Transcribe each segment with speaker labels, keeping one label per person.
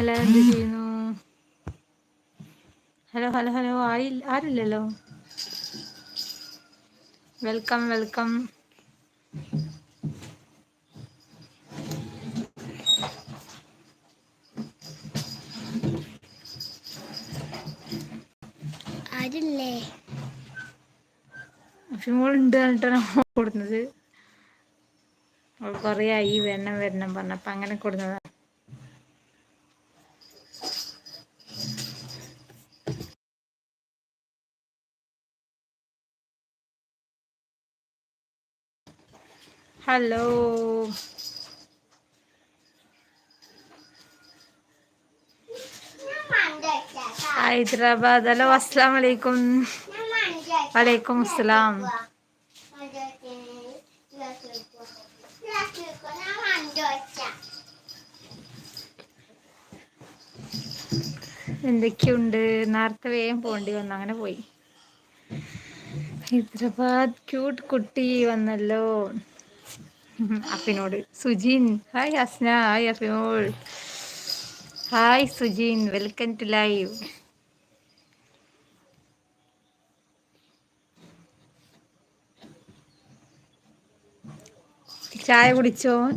Speaker 1: എല്ലാരും എന്ത് ചെയ്യുന്നു? ഹലോ ഹലോ ഹലോ ആയി ആരില്ലല്ലോ? Welcome welcome.
Speaker 2: ആരില്ലേ?
Speaker 1: ഉണ്ട് പറഞ്ഞിട്ടാണ് കൊടുക്കുന്നത് കുറേ ആയി വരണം വരണം പറഞ്ഞപ്പോ അങ്ങനെ കൊടുന്നതാ. ഹലോ ഹൈദരാബാദ്. ഹലോ അസ്സാം വലൈക്കും വലൈക്കും അസ്സലാം. എന്തൊക്കെയുണ്ട്? നേരത്തെ വേഗം പോണ്ടി വന്നു. അങ്ങനെ പോയി. ഹൈദരാബാദ് ക്യൂട്ട് കുട്ടി വന്നല്ലോ. അഫിനോട്. Sujin. Hi Asna hi അഫിനോൾ. Hi Sujin welcome to live. ചായ കുടിച്ചോ?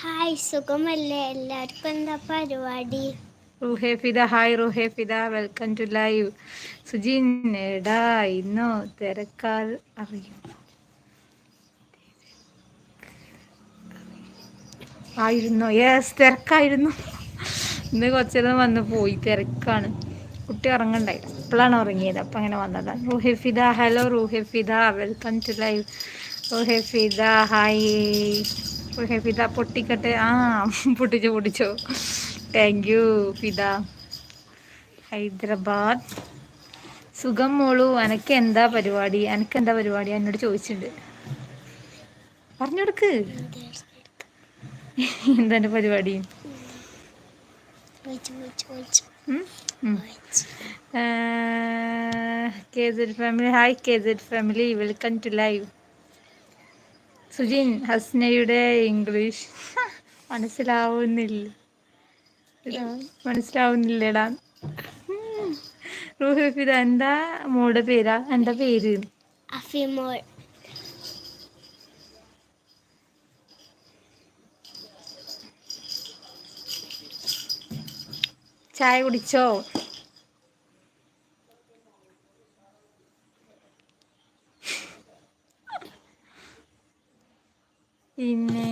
Speaker 2: ഹായ് സുഖമല്ലേ? എല്ലാവർക്കും എന്താ പരിപാടി?
Speaker 1: Ruhefida hi Ruhefida welcome to live. Sujin എടാ ഇന്നോ തിരക്കാൽ അറിയും. ആയിരുന്നു? യെസ് തിരക്കായിരുന്നു. ഇന്ന് കുറച്ചേരം വന്ന് പോയി തിരക്കാണ്. കുട്ടി ഉറങ്ങണ്ടായി. ഇപ്പോഴാണ് ഉറങ്ങിയത് അപ്പം അങ്ങനെ വന്നതാണ് Ruhefida hello Ruhefida welcome to live. Ruhefida hi Ruhefida പൊട്ടിക്കട്ടെ. ആ പൊട്ടിച്ചോ പൊട്ടിച്ചോ. Thank you Fida Hyderabad. സുഖം മോളു അനക്ക് എന്താ പരിപാടി? അനക്ക് എന്താ പരിപാടി? എന്നോട് ചോദിച്ചിട്ടുണ്ട് പറഞ്ഞെടുക്ക്. എന്താ എന്റെ പരിപാടി Kesari family. Hi Kesari family. Welcome to live Sujin ഹസ്നയുടെ English മനസ്സിലാവുന്നില്ല. മനസ്സിലാവുന്നില്ലടാ. റൂഹിത എന്താ മോടെ പേരാ? എന്താ പേര്?
Speaker 2: അഫിമോൾ.
Speaker 1: ചായ കുടിച്ചോ? പിന്നെ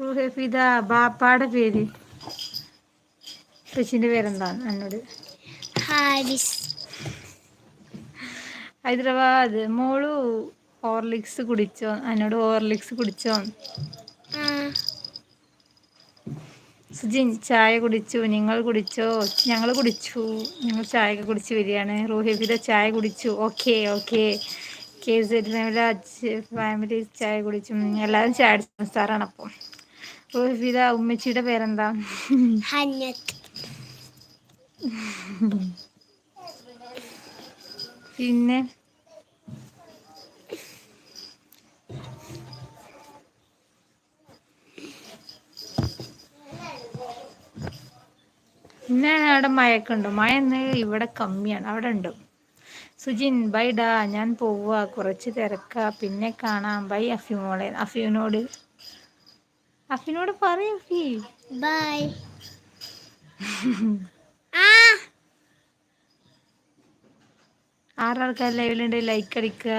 Speaker 1: റുഹഫിദ ബാപ്പാടെ പേര്. കൊച്ചിന്റെ പേരെന്താണ് എന്നോട്
Speaker 2: ഹാരിസ്.
Speaker 1: ഹൈദരാബാദ്. മോൾ ഹോർലിക്സ് കുടിച്ചോ? എന്നോട് ഹോർലിക്സ് കുടിച്ചോ? സുജിൻ ചായ കുടിച്ചു. നിങ്ങൾ കുടിച്ചോ? ഞങ്ങൾ കുടിച്ചു. ഞങ്ങൾ ചായ കുടിച്ച് വരികയാണ്. റോഹിബിത ചായ കുടിച്ചു. Okay okay. K Z family family ചായ കുടിച്ചും എല്ലാവരും ചായ സംസാരമാണ് അപ്പം. റോഹിബിത ഉമ്മച്ചിയുടെ പേരെന്താ? പിന്നെ? പിന്നെ അവിടെ മഴയൊക്കെ ഉണ്ടോ? മഴ ഇന്ന് ഇവിടെ കമ്മിയാണ്. അവിടെ ഉണ്ടോ? സുജിൻ ബൈ ഡാ ഞാൻ പോവുക കുറച്ച് തിരക്കാ. പിന്നെ കാണാം. ബൈ അഫി മോളെ. അഫിനോട് അഫിനോട് പറയും അഫി.
Speaker 2: ബൈ.
Speaker 1: ആറാൾക്കാർ ലൈവിലുണ്ട്. ലൈക്ക് അടിക്കുക.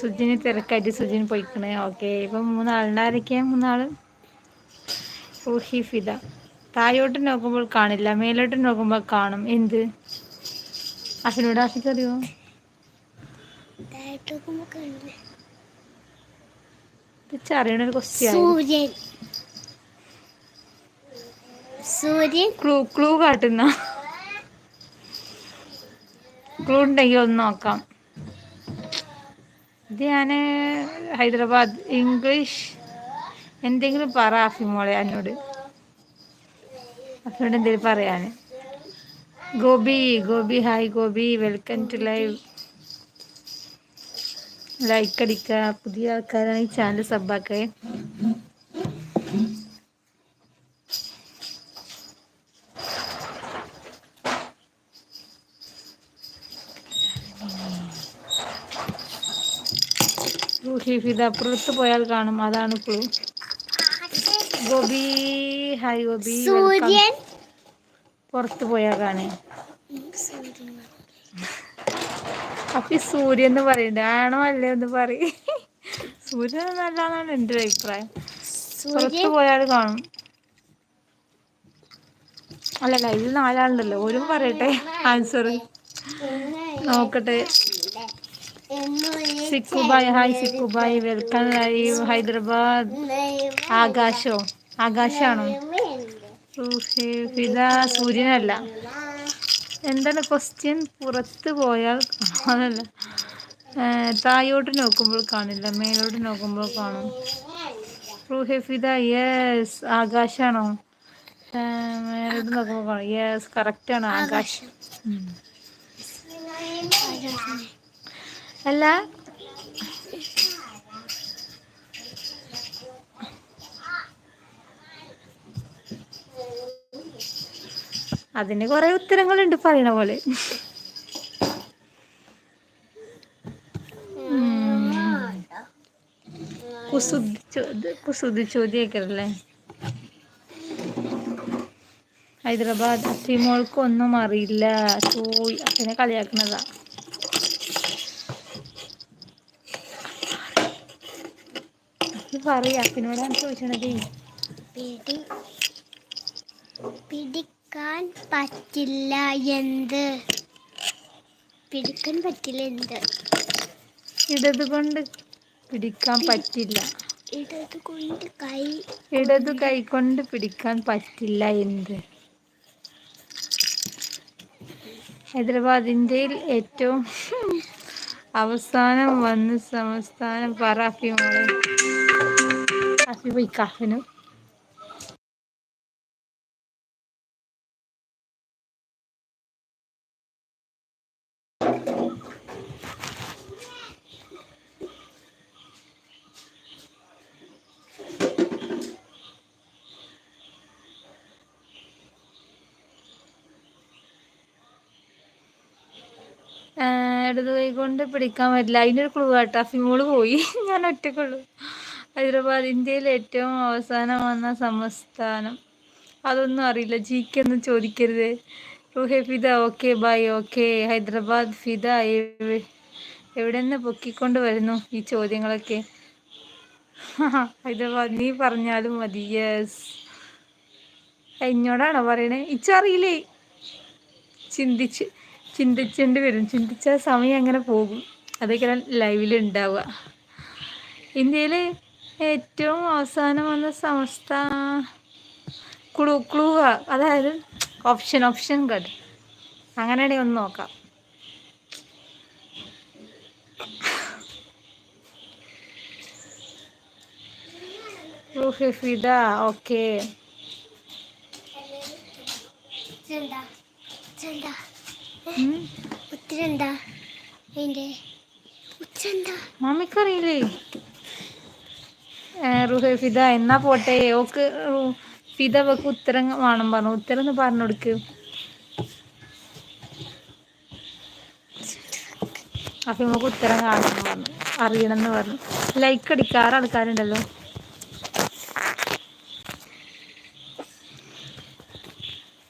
Speaker 1: സുജിന് തിരക്കായിട്ട് സുജിന് പോയിക്കണേ. ഓക്കെ ഇപ്പം മൂന്നാളുണ്ടായിരിക്കാം മൂന്നാൾ? റൂഹി ഫിദ താഴോട്ട് നോക്കുമ്പോൾ കാണില്ല. മേലോട്ട് നോക്കുമ്പോൾ കാണും. എന്ത്?
Speaker 2: അസിനോട് കാണില്ലേ?
Speaker 1: അറിയണ ഒരു ക്വസ്റ്റ്യൻ
Speaker 2: സൂര്യൻ.
Speaker 1: ക്ലൂ ക്ലൂ കാട്ടുന്ന. ക്ലൂ ഉണ്ടെങ്കിൽ ഒന്ന് നോക്കാം. ഇത് ഹൈദരാബാദ് ഇംഗ്ലീഷ്. എന്തെങ്കിലും പറ ആഫിമോളെ എന്നോട് അഫിനോട് എന്തെങ്കിലും പറയാൻ Gopi Gopi hi Gopi welcome to live. Like അടിക്കുക പുതിയ ആൾക്കാരാണ് ഈ ചാനൽ സബ്ബാക്കേ ഹിഫിത അപ്പുറത്ത് പോയാൽ കാണും. അതാണ് ക്ലൂ ഗോപി. ഹായ് ഗോപി.
Speaker 2: സൂര്യൻ.
Speaker 1: പുറത്ത് പോയാൽ കാണേ. അപ്പൊ ഈ സൂര്യൻ എന്ന് പറയണ്ടേ. ആണോ അല്ലേ എന്ന് പറയും. സൂര്യൻ നല്ലതാണ് എന്റെ ഒരു അഭിപ്രായം. പുറത്ത് പോയാൽ കാണും. അല്ലല്ല ഇതിൽ നാലാളുണ്ടല്ലോ. ഒരു പറയട്ടെ. ആൻസർ നോക്കട്ടെ. Sikkubai hi Sikkubai. Welcome live Hyderabad. ആകാശോ ആകാശാണോ? ഫിദ സൂര്യനല്ല. എന്താണ് ക്വസ്റ്റ്യൻ പുറത്ത് പോയാൽ കാണാനല്ല. തായോട്ട് നോക്കുമ്പോൾ കാണില്ല മേലോട്ട് നോക്കുമ്പോൾ കാണും. ഫിദ യെസ് ആകാശാണോ? മേലോട്ട് നോക്കുമ്പോൾ കാണും. യെസ് കറക്റ്റാണ് ആകാശ്. അല്ല. അതിന് കുറെ ഉത്തരങ്ങളുണ്ട് പറയണ പോലെ. കുസൃതി ചോ- ഇത് ഹൈദരാബാദ് അഫിമോൾക്ക് ഒന്നും അറിയില്ല. ചോയ് അച്ഛനെ കളിയാക്കുന്നതാ പറയാ അഫിനോടാണ് ചോദിച്ചണതേ.
Speaker 2: പിടി പിടിക്കാൻ പറ്റില്ല എന്ത്? പിടിക്കാൻ പറ്റില്ല എന്ത്?
Speaker 1: ഇടത് കൊണ്ട് പിടിക്കാൻ പറ്റില്ല.
Speaker 2: ഇടത് കൊണ്ട് കൈ
Speaker 1: ഇടത് കൈ കൊണ്ട് പിടിക്കാൻ പറ്റില്ല എന്ത്? ഹൈദരാബാദ് ഇന്ത്യയിൽ ഏറ്റവും അവസാനം വന്ന സംസ്ഥാനം പറ അഫി മോളെ അഫി പോയി കഫിനു ഇടത് കൈ കൊണ്ട് പിടിക്കാൻ പറ്റില്ല. അതിനൊരു ക്ലൂ ആട്ടോ. ഫിമോൾ പോയി. ഞാൻ ഒറ്റക്കുള്ളൂ. ഹൈദരാബാദ് ഇന്ത്യയിൽ ഏറ്റവും അവസാനം വന്ന സംസ്ഥാനം. അതൊന്നും അറിയില്ല. ജി കെ ഒന്നും ചോദിക്കരുത്. Roohi Fida okay bye okay. Hyderabad Fida എവി- എവിടെ നിന്ന് പൊക്കിക്കൊണ്ട് വരുന്നു ഈ ചോദ്യങ്ങളൊക്കെ? ഹൈദരാബാദ് നീ പറഞ്ഞാലും മതി. യെസ് എന്നോടാണോ പറയണേ? ഇച്ചറിയില്ലേ ചിന്തിച്ച് ചിന്തിച്ചേണ്ടി വരും. ചിന്തിച്ച സമയം അങ്ങനെ പോകും. അതൊക്കെ ലൈവിൽ ഉണ്ടാവുക ഇന്ത്യയിൽ ഏറ്റവും അവസാനം വന്ന സംസ്ഥാന ക്ലൂ ക്ലൂ അതായത് ഓപ്ഷൻ ഓപ്ഷൻ കട് അങ്ങനെയാണെങ്കിൽ ഒന്ന് നോക്കാം. ഫിദ ഓക്കെ. മമ്മിക്കറിയില്ലേ? റുഹ ഫിദ എന്നാ പോട്ടെ. ഓക്ക് ഫിദ വെക്ക് ഉത്തരം വേണം പറഞ്ഞു. ഉത്തരം ഒന്ന് പറഞ്ഞു കൊടുക്ക്. അപ്പൊ നമുക്ക് ഉത്തരം കാണണം പറഞ്ഞു. അറിയണമെന്ന് പറഞ്ഞു. ലൈക്ക് അടിക്കാറ് ആൾക്കാരുണ്ടല്ലോ.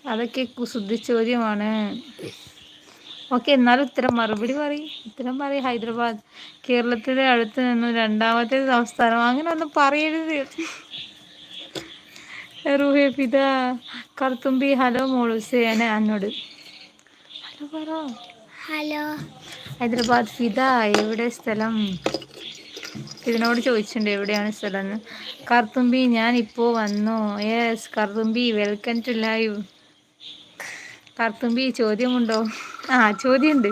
Speaker 1: അതൊക്കെ കുസൃതി ചോദ്യമാണ്. ഓക്കെ എന്നാലും ഉത്തരം മറുപടി പറയും. ഉത്തരം പറയും ഹൈദരാബാദ്. കേരളത്തിലെ അടുത്ത് നിന്നും രണ്ടാമത്തെ സംസ്ഥാനം. അങ്ങനെ ഒന്നും പറയരുത്. റൂഹെ പിത കർത്തുമ്പി ഹലോ മോളുസേന എന്നോട് ഹലോ പറ.
Speaker 2: ഹലോ.
Speaker 1: ഹൈദരാബാദ് ഫിദ എവിടെ സ്ഥലം? ഇതിനോട് ചോദിച്ചിട്ടുണ്ട് എവിടെയാണ് സ്ഥലം എന്ന്. കർത്തുമ്പി ഞാൻ ഇപ്പോ വന്നു. Yes Karthumbi welcome to live Karthumbi ചോദ്യമുണ്ടോ? ആ ചോദ്യമുണ്ട്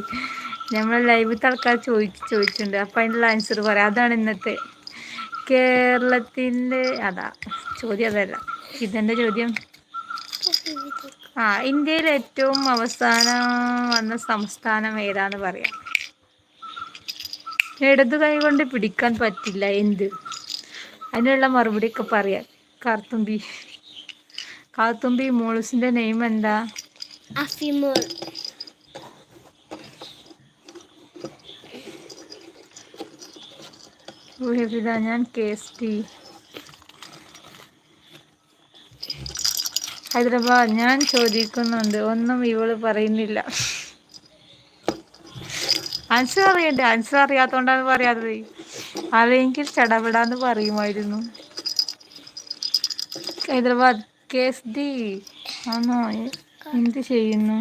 Speaker 1: നമ്മൾ ലൈവിലത്തെ ആൾക്കാർ ചോദിച്ച് ചോദിച്ചിട്ടുണ്ട്. അപ്പം അതിനുള്ള ആൻസർ പറയാം. അതാണ് ഇന്നത്തെ കേരളത്തിന്റെ അതാ ചോദ്യം അതല്ല. ഇതെന്റെ ചോദ്യം? ആ ഇന്ത്യയിൽ ഏറ്റവും അവസാനം വന്ന സംസ്ഥാനം ഏതാന്ന് പറയാം. ഇടതു കൈ കൊണ്ട് പിടിക്കാൻ പറ്റില്ല എന്ത്? അതിനുള്ള മറുപടി ഒക്കെ പറയാം. കാർത്തുമ്പി. കാർത്തുമ്പി മോളൂസിന്റെ നെയിം എന്താ?
Speaker 2: അഫിമോൾ.
Speaker 1: ഊഹബിത ഞാൻ കെ എസ് ടി. ഹൈദരാബാദ് ഞാൻ ചോദിക്കുന്നുണ്ട് ഒന്നും ഇവൾ പറയുന്നില്ല. ആൻസർ അറിയണ്ടേ? ആൻസർ അറിയാത്തോണ്ടാണ് പറയാത്തത്. അല്ലെങ്കിൽ ചടപെടാന്ന് പറയുമായിരുന്നു. ഹൈദരാബാദ് കെ എസ് ഡി ആണോ? എന്ത് ചെയ്യുന്നു?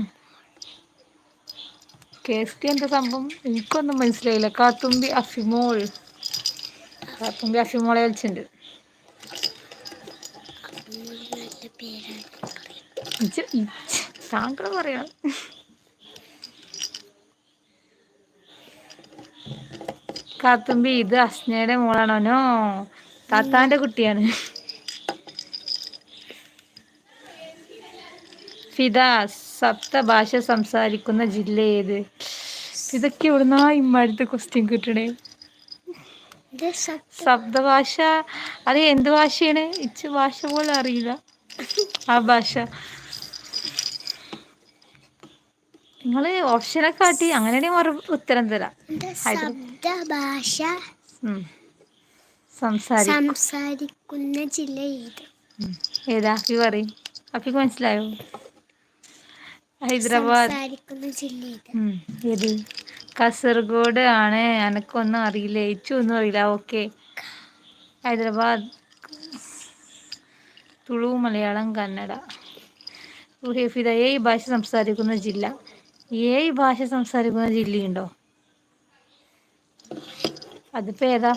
Speaker 1: കെ എസ് ഡി എന്താ സംഭവം? എനിക്കൊന്നും മനസ്സിലായില്ല. കാത്തുമ്പി അഫിമോൾ. കാത്തുമ്പി മോളെ കളിച്ചിട്ടുണ്ട് താങ്കൾ പറയണം. കാത്തുമ്പി ഇത് അസ്നയുടെ മോളാണോനോ താത്താന്റെ കുട്ടിയാണ്. ഫിദ സപ്ത ഭാഷ സംസാരിക്കുന്ന ജില്ല ഏത്? ഇതൊക്കെ എവിടുന്നാ ഇമ്മാടുത്ത് ക്വസ്റ്റ്യൻ കിട്ടണേ? ശബ്ദഭാഷ. അത് എന്ത് ഭാഷയാണ്? ഇച്ച് ഭാഷ പോലും അറിയില്ല. ആ ഭാഷ. നിങ്ങൾ ഓപ്ഷനൊക്കെ കാട്ടി. അങ്ങനെയാണെങ്കിൽ മറു ഉത്തരം തരാം.
Speaker 2: സംസാരിക്കുന്ന ജില്ല ഏത്?
Speaker 1: അപ്പി പറയും. അപ്പിക്ക് മനസ്സിലായോ? ഹൈദരാബാദ്.
Speaker 2: ഏത്?
Speaker 1: കാസർഗോഡ് ആണ്. എനക്കൊന്നും അറിയില്ല. ഏച്ചു ഒന്നും അറിയില്ല. ഓക്കെ. ഹൈദരാബാദ് തുളു മലയാളം കന്നഡ. ഹെഫിദ ഏ ഭാഷ സംസാരിക്കുന്ന ജില്ല. ഏ ഭാഷ സംസാരിക്കുന്ന ജില്ലയുണ്ടോ? അതിപ്പോ ഏതാ?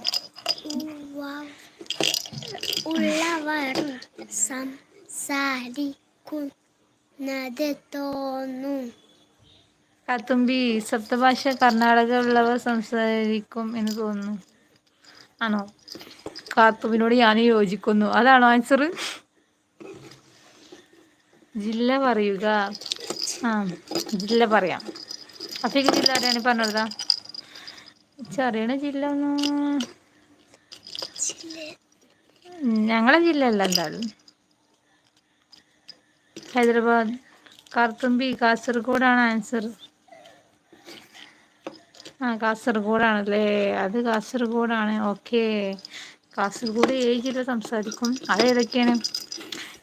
Speaker 2: ഉള്ളവർ സംസാരിക്കുന്നത് തോന്നും.
Speaker 1: കാത്തുമ്പി സപ്തഭാഷ കർണാടക ഉള്ളവർ സംസാരിക്കും എന്ന് തോന്നുന്നു. ആണോ? കാത്തുമ്പിനോട് ഞാൻ യോജിക്കുന്നു. അതാണോ ആൻസർ ജില്ല പറയുക. ആ ജില്ല പറയാം. അഫിക്ക് ജില്ല ആരാണ്? പറഞ്ഞതാ അറിയണ ജില്ല ഞങ്ങളെ ജില്ല അല്ല എന്തായാലും. ഹൈദരാബാദ് കാർത്തുമ്പി കാസർഗോഡാണ് ആൻസർ ആ കാസർഗോഡാണല്ലേ? അത് കാസർഗോഡാണ്. ഓക്കെ. കാസർഗോഡ് ഏജ് ജില്ല സംസാരിക്കും. അത് ഏതൊക്കെയാണ്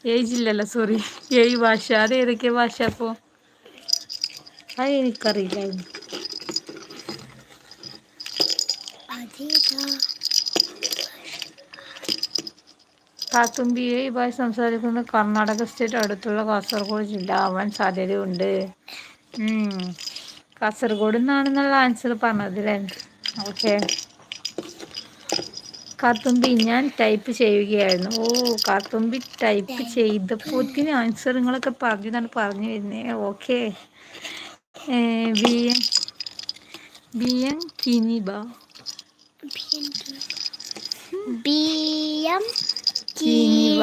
Speaker 1: ഏജില്ലല്ലോ ജില്ലല്ല സോറി. ഏഴ് ഭാഷ. അത് ഏതൊക്കെ ഭാഷ അപ്പോൾ അത്
Speaker 2: എനിക്കറിയില്ല.
Speaker 1: കാത്തുമ്പി ഏഴ് ഭാഷ സംസാരിക്കുന്നത് കർണാടക സ്റ്റേറ്റ് അടുത്തുള്ള കാസർഗോഡ് ജില്ല. ആവാൻ സാധ്യതയുണ്ട്. ഉം. കാസർഗോഡ് നിന്നാണെന്നുള്ള ആൻസർ പറഞ്ഞത് അല്ലേ ഓക്കെ കാത്തുമ്പി ഞാൻ ടൈപ്പ് ചെയ്യുകയായിരുന്നു. ഓ കാത്തുമ്പി ടൈപ്പ് ചെയ്തപ്പോത്തിന് ആൻസർ നിങ്ങളൊക്കെ പറഞ്ഞു എന്നാണ് പറഞ്ഞു വരുന്നേ. Okay B M B കിനിബ.
Speaker 2: B M.
Speaker 1: കീനിബ.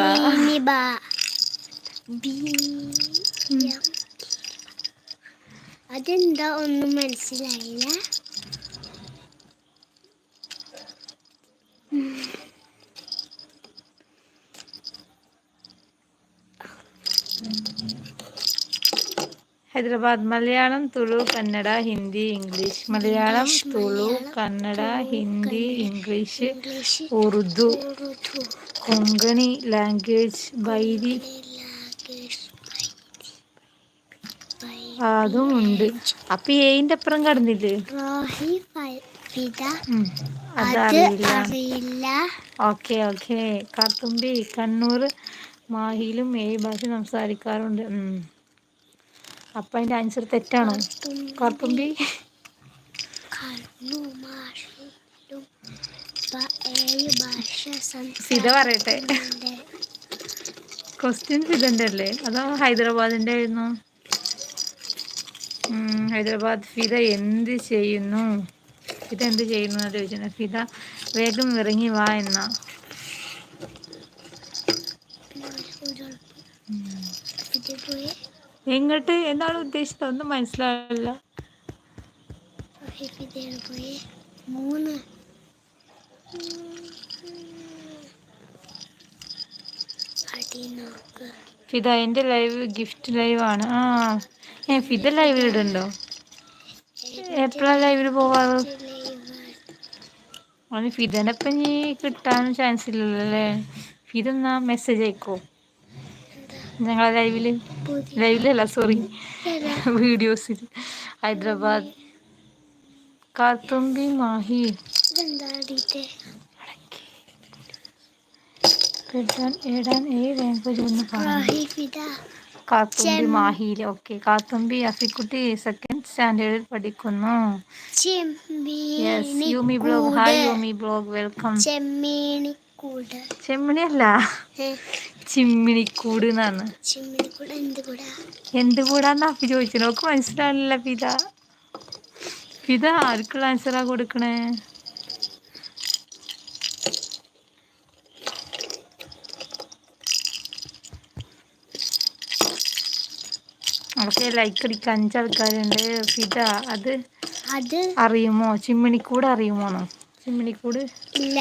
Speaker 2: B M അതെന്താ ഒന്നും മനസ്സിലായില്ല
Speaker 1: Hyderabad Malayalam Tulu Kannada Hindi English Malayalam
Speaker 2: English,
Speaker 1: Tulu
Speaker 2: Malayalam,
Speaker 1: Kannada
Speaker 2: Tulu,
Speaker 1: Hindi
Speaker 2: Kannada,
Speaker 1: English
Speaker 2: English
Speaker 1: Urdu
Speaker 2: Urdu
Speaker 1: Konkani language Beary
Speaker 2: language
Speaker 1: അതും ഉണ്ട്. അപ്പൊ ഏന്റെ അപ്പുറം കടന്നില്ലേ?
Speaker 2: റോഹി
Speaker 1: അതറിയില്ല. Okay okay. കാത്തുമ്പി കണ്ണൂർ മാഹിയിലും ഏ ഭാഷ സംസാരിക്കാറുണ്ട്. അപ്പൊ അതിന്റെ ആൻസർ തെറ്റാണോ? കാർത്തുമ്പി. സിത പറയട്ടെ. ക്വസ്റ്റ്യൻ സിതന്റെ അല്ലേ അതോ ഹൈദരാബാദിന്റെ ആയിരുന്നു ഹൈദരാബാദ് ഫിദ എന്ത് ചെയ്യുന്നു? ഫിദ എന്ത് ചെയ്യുന്നു എന്ന് ചോദിച്ചത് ഫിദ വേഗം ഇറങ്ങി വാ എന്നാ. എങ്ങോട്ട്? എന്താണ് ഉദ്ദേശിച്ചത്? ഒന്നും മനസ്സിലാവില്ല.
Speaker 2: മൂന്ന്.
Speaker 1: ഫിദ എന്റെ ലൈവ് ഗിഫ്റ്റ് ലൈവ് ആണ് ആ ഫിദ ലൈവിൽ ഇടുന്നുണ്ടോ? എപ്പോഴാണ് ലൈവിൽ പോവാറ്? അവന് ഫിദനപ്പം ഇനി കിട്ടാൻ ചാൻസ് ഇല്ലല്ലോ അല്ലേ? ഫിദ എന്നാ മെസ്സേജ് അയക്കോ? ഞങ്ങളെ
Speaker 2: ലൈവിൽ
Speaker 1: ലൈവിലല്ല സോറി വീഡിയോസിൽ ഹൈദരാബാദ്. കാത്തുമ്പി മാഹി. ഏടാൻ ഏ ലാംഗ്വേജ് ഒന്ന് കാത്തുമ്പി മാഹിയിൽ ഓക്കെ കാത്തുമ്പി അഫിക്കുട്ടി സെക്കൻഡ് സ്റ്റാൻഡേർഡിൽ പഠിക്കുന്നു. Yes Yumi blog hi Yumi blog welcome ചെമ്മിണി അല്ല ചിമ്മിണിക്കൂട് എന്നാണ്
Speaker 2: എന്ത്
Speaker 1: കൂടാന്ന് അപ്പി ചോദിച്ചു നോക്ക് മനസ്സിലാവില്ല പിത. പിത ആർക്കുള്ള ആൻസറാ കൊടുക്കണേ? ഓക്കെ ലൈക്ക് അടിക്കാൻ അഞ്ചാൾക്കാരുണ്ട്. ഫിദ അത്
Speaker 2: അത്
Speaker 1: അറിയുമോ? ചിമ്മിണിക്കൂട് അറിയുമോന്നോ ചിമ്മിണിക്കൂട്?
Speaker 2: ഇല്ല.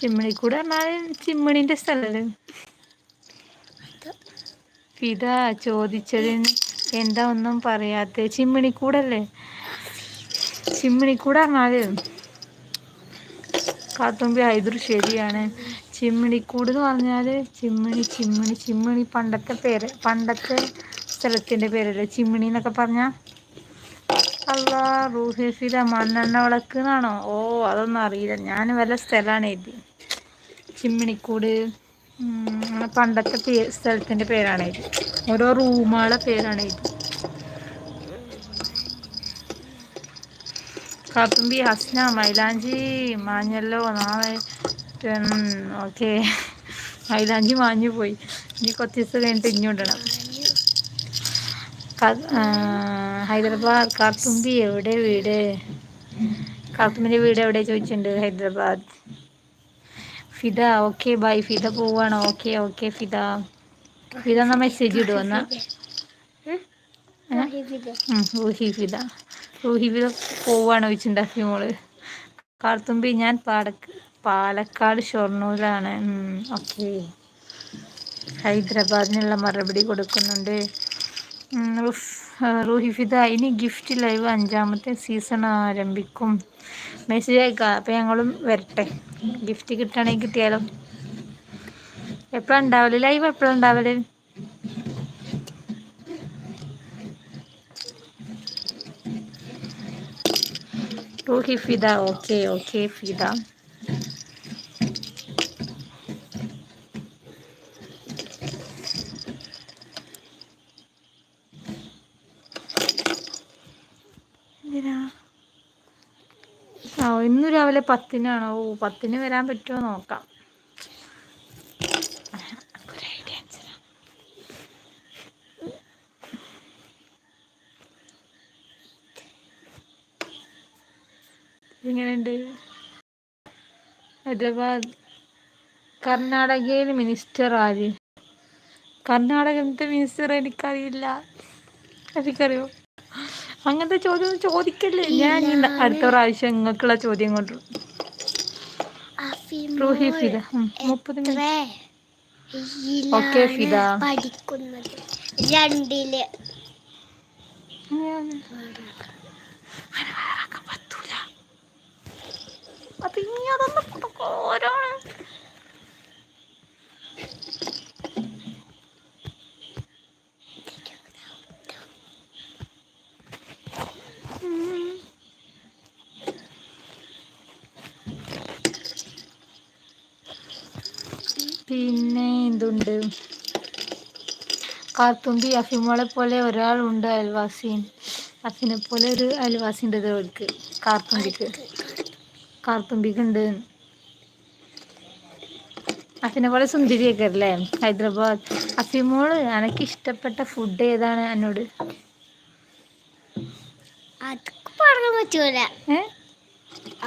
Speaker 1: ചിമ്മിണിക്കൂട് പറഞ്ഞാൽ ചിമ്മിണിന്റെ സ്ഥലല്ലേ ഫിദ ചോദിച്ചതിന് എന്താ ഒന്നും പറയാത്ത? ചിമ്മിണിക്കൂടല്ലേ? ചിമ്മിണിക്കൂട് പറഞ്ഞാൽ കാത്തുമ്പി ഹൈദർ ശരിയാണ്. ചിമ്മിണിക്കൂട് എന്ന് പറഞ്ഞാൽ ചിമ്മിണി ചിമ്മിണി ചിമ്മിണി പണ്ടത്തെ പേര് പണ്ടത്തെ സ്ഥലത്തിന്റെ പേരല്ലേ? ചിമ്മിണി എന്നൊക്കെ പറഞ്ഞ? അല്ല റൂഹി ഫിദ മണ്ണെണ്ണ വിളക്ക് എന്നാണോ ഓ അതൊന്നും അറിയില്ല. ഞാൻ വല്ല സ്ഥലമാണ് എഴുതി. ചിമ്മിണിക്കൂട്. അങ്ങനെ പണ്ടത്തെ പേ സ്ഥലത്തിന്റെ പേരാണ് എഴുതി. ഓരോ റൂമുകളെ പേരാണ് എഴുതി. കാത്തുമ്പി ഹസ്ന മൈലാഞ്ചി മാഞ്ഞല്ലോ നാളെ ഓക്കെ. മൈലാഞ്ചി മാഞ്ഞു പോയി ഇനി കുറച്ച് ദിവസം കഴിഞ്ഞിട്ട് ഇങ്ങോട്ടണം ഹൈദരാബാദ് കാർത്തുമ്പി എവിടെ വീട്? കാർത്തുമ്പിന്റെ വീട് എവിടെ ചോദിച്ചിട്ടുണ്ട് Hyderabad? Fida okay bye. Fida പോവാണ്. Okay okay Fida. ഫിദ എന്നാ മെസ്സേജ് ഉം, റൂഹി ഫിദ. റൂഹി ഫിദ പോവാണ് ചോദിച്ചിട്ടുണ്ടാക്കി മോൾ. കാർത്തുമ്പി ഞാൻ പാടക്ക് പാലക്കാട് ഷൊർണൂരാണ്. ഓക്കെ. ഹൈദരാബാദിനുള്ള മറുപടി കൊടുക്കുന്നുണ്ട്. ഉം, റുഫ്- റൂഹി ഫിദ ഇനി ഗിഫ്റ്റ് ലൈവ് അഞ്ചാമത്തെ സീസൺ ആരംഭിക്കും. മെസ്സേജ് അയക്കാം അപ്പം ഞങ്ങളും വരട്ടെ. ഗിഫ്റ്റ് കിട്ടുകയാണെങ്കിൽ കിട്ടിയാലോ? എപ്പോഴാണ് ലൈവ് എപ്പോഴാണ് ഉണ്ടാവൽ? Fida okay okay Fida. ആ ഇന്ന് രാവിലെ പത്തിനാണോ? ഓ പത്തിന് വരാൻ പറ്റുമോ നോക്കാം. എങ്ങനെയുണ്ട് ഹൈദരാബാദ് കർണാടകയിൽ മിനിസ്റ്റർ ആര്? കർണാടകത്തെ മിനിസ്റ്റർ എനിക്കറിയില്ല. എനിക്കറിയോ? അങ്ങനത്തെ ചോദ്യം ചോദിക്കല്ലേ? ഞാൻ അടുത്ത പ്രാവശ്യം നിങ്ങൾക്കുള്ള ചോദ്യം കൊണ്ടു റൂഹി ഫിദ. മുപ്പത് ഓക്കേ, ഫിദ.
Speaker 2: പഠിക്കുന്നത്?
Speaker 1: രണ്ടിൽ. അത് ഇനി അതൊന്നും ഓരോണ് പിന്നെ എന്തുണ്ട്? കാത്തുമ്പി അഫിമോളെ പോലെ ഒരാളുണ്ട് അയൽവാസി അഫിനെ പോലെ ഒരു അയൽവാസി ഉണ്ട് ഇവർക്ക് കാർത്തുമ്പിക്ക്. കാർത്തുമ്പിക്ക് ഉണ്ട് അഫിനെ പോലെ സുന്ദരിയൊക്കെ അല്ലേ ഹൈദരാബാദ്. അഫിമോൾ എനിക്ക് ഇഷ്ടപ്പെട്ട ഫുഡ് ഏതാണ് എന്നോട്
Speaker 2: പറയാൻ പറ്റൂല.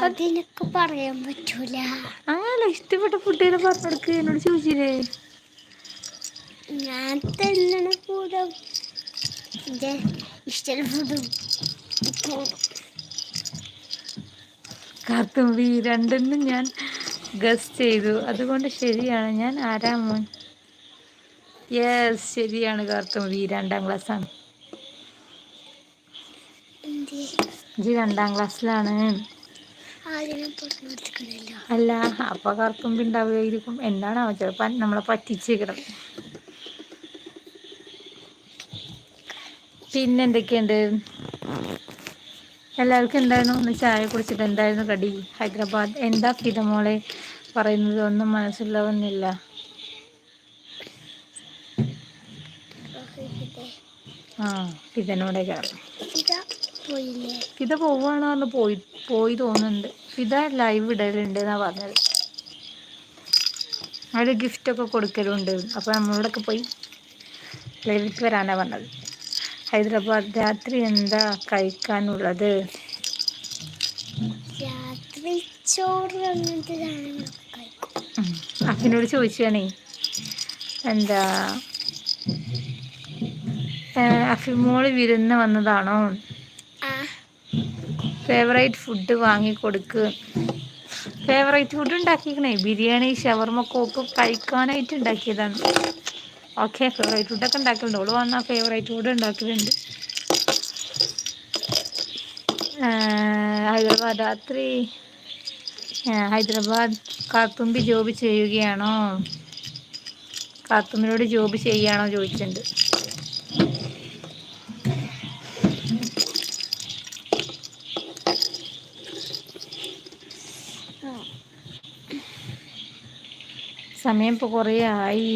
Speaker 2: അതിനൊക്കെ പറയാൻ പറ്റൂല.
Speaker 1: അങ്ങനല്ല ഇഷ്ടപ്പെട്ട ഫുഡ് ഏതാ പറഞ്ഞെടുക്ക്? എന്നോട് ചോദിച്ചില്ലേ
Speaker 2: ഞാൻ തന്നെ ഫുഡും
Speaker 1: കാത്തുമ്പി രണ്ടെന്നും ഞാൻ ഗസ് ചെയ്തു. അതുകൊണ്ട് ശരിയാണ്. ഞാൻ ആരാ മോൻ? യെസ് ശരിയാണ് കാർത്തുമ്പി രണ്ടാം ക്ലാസ്സാണ് ജി രണ്ടാം ക്ലാസ്സിലാണ് അല്ല അപ്പൊ കറുത്തുമ്പി ഉണ്ടാവുകയായിരിക്കും അവ ചിലപ്പോൾ നമ്മളെ പറ്റിച്ചേക്കണം. പിന്നെന്തൊക്കെയുണ്ട് എല്ലാവർക്കും എന്തായിരുന്നു ഒന്ന് ചായ കുടിച്ചിട്ട് എന്തായിരുന്നു കടി? ഹൈദരാബാദ് എന്താ പിതമോളെ പറയുന്നത്? ഒന്നും മനസ്സിലാവുന്നില്ല ആ ഫിതനോടെ കയറാം
Speaker 2: ഇതാ
Speaker 1: പോവാണെന്ന് എന്ന് പോയി പോയി തോന്നുന്നുണ്ട്. ഫിദ ലൈവ് ഇടലുണ്ട് എന്നാ പറഞ്ഞത് അവർ ഗിഫ്റ്റൊക്കെ കൊടുക്കലുണ്ട്. അപ്പോൾ നമ്മളോടൊക്കെ പോയി ലൈവിലേക്ക് വരാനാ പറഞ്ഞത്. ഹൈദരാബാദ് രാത്രി എന്താ കഴിക്കാനുള്ളത്?
Speaker 2: രാത്രി ചോറ് അങ്ങനത്തെ
Speaker 1: ചോദിച്ചാണേ എന്താ? അഫിമോൾ വിരുന്ന് വന്നതാണോ? ഫേവറേറ്റ് ഫുഡ് വാങ്ങിക്കൊടുക്കുക ഫേവറേറ്റ് ഫുഡ് ഉണ്ടാക്കിക്കണേ. ബിരിയാണി ഷവർമ കോക്ക് കഴിക്കാനായിട്ട് ഉണ്ടാക്കിയതാണ്. ഓക്കെ ഫേവറേറ്റ് ഫുഡൊക്കെ ഉണ്ടാക്കലുണ്ട് ഓൾ വന്നാൽ ഫേവറേറ്റ് ഫുഡ് ഉണ്ടാക്കലുണ്ട്. ആ, ഹൈദരാബാദ് രാത്രി ഹൈദരാബാദ് കാത്തുമ്പി ജോബ് ചെയ്യുകയാണോ? കാത്തുമ്പിനോട് ജോബ് ചെയ്യുകയാണോ ചോദിച്ചിട്ടുണ്ട്. സമയം ഇപ്പോൾ കുറേ ആയി.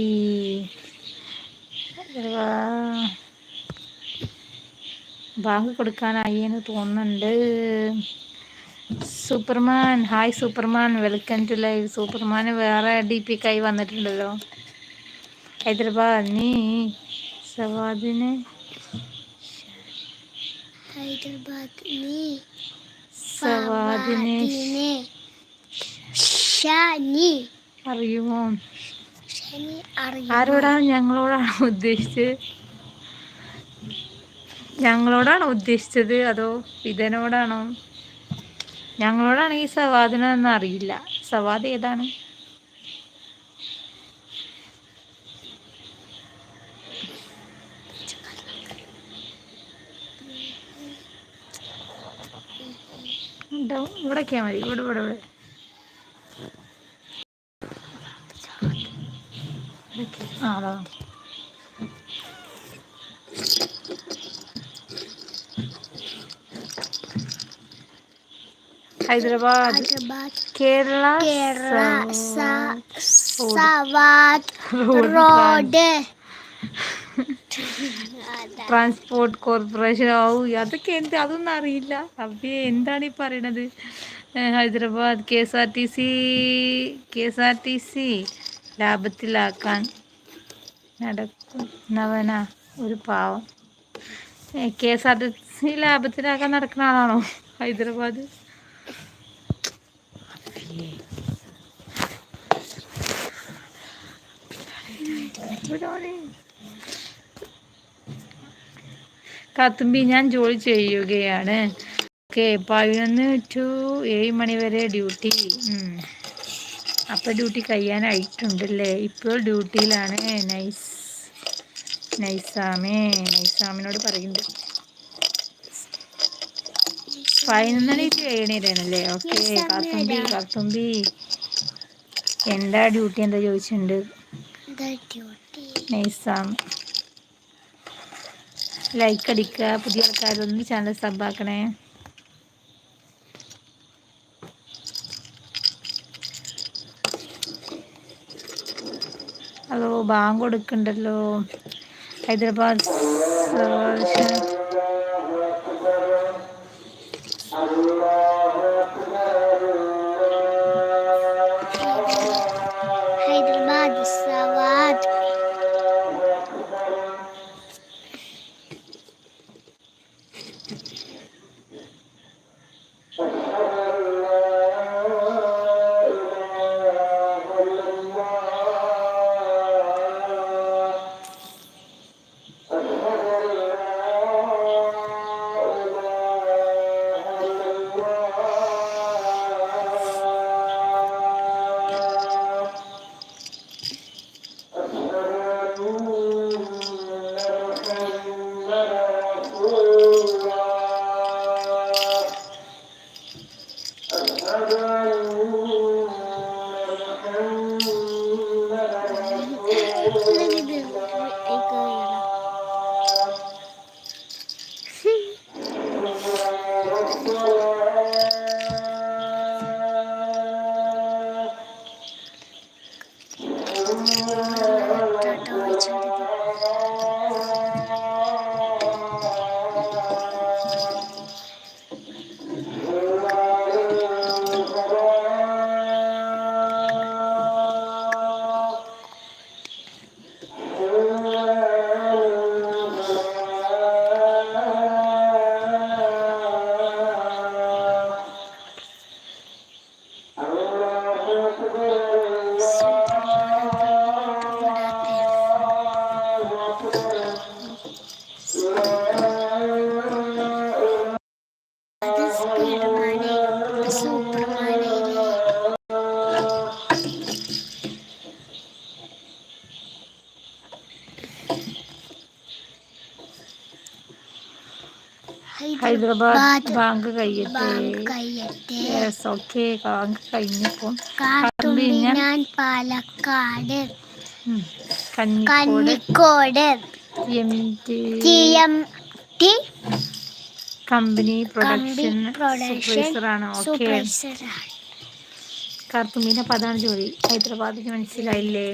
Speaker 1: ബാങ്ക് കൊടുക്കാനായി എന്ന് തോന്നുന്നുണ്ട്. Superman hi Superman. Welcome to live. Superman വേറെ ഡി പി കൈ വന്നിട്ടുണ്ടല്ലോ. ഹൈദരാബാദ് നീ സവാദിന്
Speaker 2: ഹൈദരാബാദ് നീ
Speaker 1: സവാദിന്
Speaker 2: ഷാനി
Speaker 1: അറിയുമോ ആരോടാണ് ഞങ്ങളോടാണോ ഉദ്ദേശിച്ചത് ഞങ്ങളോടാണോ ഉദ്ദേശിച്ചത് അതോ ഇതനോടാണോ സവാദിന എന്ന് അറിയില്ല സവാദ് ഏതാണ് ഇവിടെ ഇവിടെ ഇവിടെ ഇവിടെ ആ അതാ Hyderabad. Kerala road transport corporation. ആവും അതൊക്കെ എന്ത്? അതൊന്നും അറിയില്ല. അപ്പൊ എന്താണ് ഈ പറയണത്? Hyderabad K S R T C K S R T C. ലാഭത്തിലാക്കാൻ നടക്കുന്നവനാ ഒരു പാവം. K S R T C ലാഭത്തിലാക്കാൻ നടക്കുന്ന ആളാണോ? ഹൈദരാബാദ്. കത്തുമ്പി ഞാൻ ജോലി ചെയ്യുകയാണ്. ഓക്കെ പതിനൊന്ന് ടു ഏഴ് മണി വരെ ഡ്യൂട്ടി. അപ്പോൾ ഡ്യൂട്ടി കഴിയാനായിട്ടുണ്ടല്ലേ ഇപ്പോൾ ഡ്യൂട്ടിയിലാണ് നൈസ്. നൈസാമേ. നൈസാമിനോട് പറയുന്നുണ്ട് പതിനൊന്നണിക്ക് കഴിയണേരാണല്ലേ ഓക്കെ. കാത്തുമ്പി കാത്തുമ്പി. എന്താ ഡ്യൂട്ടി എന്താ ചോദിച്ചിട്ടുണ്ട് നൈസാം. ലൈക്ക് അടിക്കുക പുതിയ ആൾക്കാരൊന്ന് ചാനൽ സബാക്കണേ ഹലോ ബാങ്ക് കൊടുക്കണ്ടല്ലോ. ഹൈദരാബാദ്
Speaker 2: ഹൈദരാബാദ്
Speaker 1: ബാങ്ക് കഴിയട്ടെ
Speaker 2: ബാങ്ക് കയ്യട്ടെ
Speaker 1: യെസ് ഓക്കെ ബാങ്ക് കഴിഞ്ഞപ്പോൾ
Speaker 2: കാട്ടുമ്പി
Speaker 1: ഞാൻ-
Speaker 2: പാലക്കാട്. കന്നിക്കോട്
Speaker 1: കമ്പനി
Speaker 2: കമ്പി
Speaker 1: പ്രൊഡക്ഷൻ
Speaker 2: പ്രൊഡക്ഷൻ
Speaker 1: സൂപ്പർവൈസറാണ്. ഓക്കെ
Speaker 2: സൂപ്പർവൈസറാണ്.
Speaker 1: പതാണ് ജോലി. ഹൈദരാബാദിന് മനസ്സിലായില്ലേ?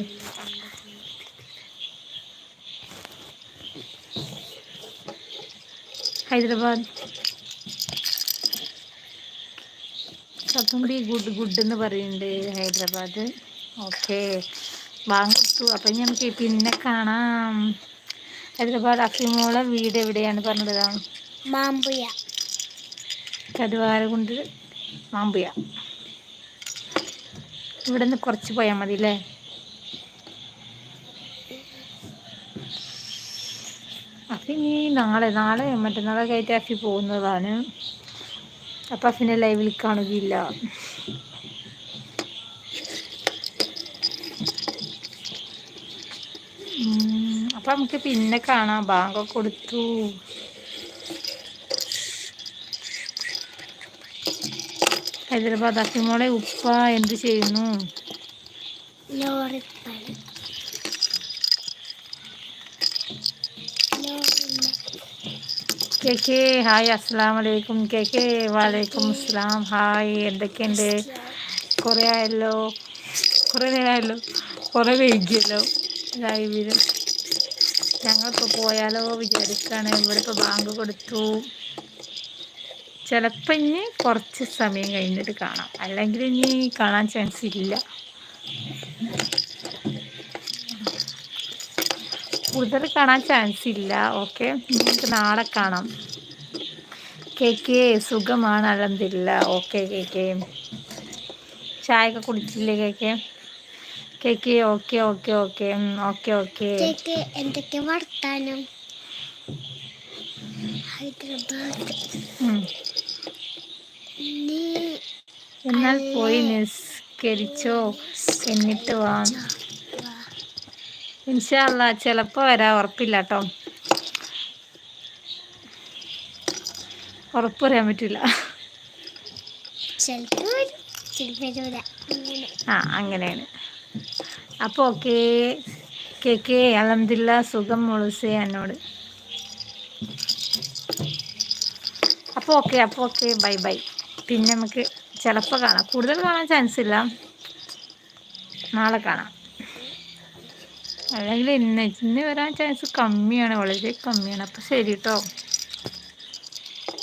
Speaker 1: ഹൈദരാബാദ് കാർത്തുമ്പി ഗുഡ് ഗുഡ് എന്ന് പറയുന്നുണ്ട് ഹൈദരാബാദ്. ഓക്കെ. വാങ്ങിട്ടു അപ്പം നമുക്ക് പിന്നെ കാണാം. ഹൈദരാബാദ് അഫിമോളെ വീട് എവിടെയാണ് പറഞ്ഞത്?
Speaker 2: മാമ്പുയ
Speaker 1: കരുവാരകുണ്ട് മാമ്പുയ ഇവിടെ നിന്ന് കുറച്ച് പോയാൽ മതി അല്ലേ അഫി ഇനി നാളെ നാളെ മറ്റന്നാളെ കയറ്റി അഫി പോകുന്നതാണ്. അപ്പം അഫിനെ ലൈവിൽ കാണുകയില്ല. അപ്പം നമുക്ക് പിന്നെ കാണാം. ബാങ്കൊക്കെ കൊടുത്തു. ഹൈദരാബാദ് അഫിമോളെ ഉപ്പ എന്ത് ചെയ്യുന്നു?
Speaker 2: ലോറിപ്പണി
Speaker 1: കെ ഹായ് അസ്സാം വലൈക്കും കെ കെ വലൈക്കും അസ്സാം ഹായ് എന്തൊക്കെയുണ്ട്? കുറേ ആയല്ലോ കുറേ നേരമായല്ലോ കുറേ വൈകിയല്ലോ ലൈവിൽ ഞങ്ങളിപ്പോൾ പോയാലോ വിചാരിക്കുകയാണ് ഇവിടെ ഇപ്പോൾ ബാങ്ക് കൊടുത്തു. ചിലപ്പോൾ ഇനി കുറച്ച് സമയം കഴിഞ്ഞിട്ട് കാണാം. അല്ലെങ്കിൽ ഇനി കാണാൻ ചാൻസ് ഇല്ല. കൂടുതൽ കാണാൻ ചാൻസ് ഇല്ല. ഓക്കെ നമുക്ക് നാളെ കാണാം. കെ കെ സുഖമാണ് അലന്തില്ല ഓക്കെ കെ കെ ചായ ഒക്കെ കുടിച്ചില്ലേ K K K K okay okay okay okay okay
Speaker 2: എന്തൊക്കെ വർത്താനം? ഹൈദരാബാദ്.
Speaker 1: എന്നാൽ പോയി നിസ്കരിച്ചോ? എന്നിട്ട് വാ. ഇൻഷാല്ല ചിലപ്പോൾ വരാൻ ഉറപ്പില്ല കേട്ടോ ഉറപ്പ് പറയാൻ പറ്റില്ല
Speaker 2: വരും
Speaker 1: ആ അങ്ങനെയാണ്. അപ്പോൾ ഓക്കെ. കെ കെ അലഹമില്ല സുഖം മുളുസേ എന്നോട് അപ്പോൾ ഓക്കെ അപ്പോൾ ഓക്കെ ബൈ ബൈ. പിന്നെ നമുക്ക് ചിലപ്പോ കാണാം. കൂടുതൽ കാണാൻ ചാൻസ് ഇല്ല. നാളെ കാണാം. അല്ലെങ്കിൽ ഇന്ന് ഇന്ന് വരാൻ ചാൻസ് കമ്മിയാണ് വളരെ കമ്മിയാണ്. അപ്പോൾ ശരി കേട്ടോ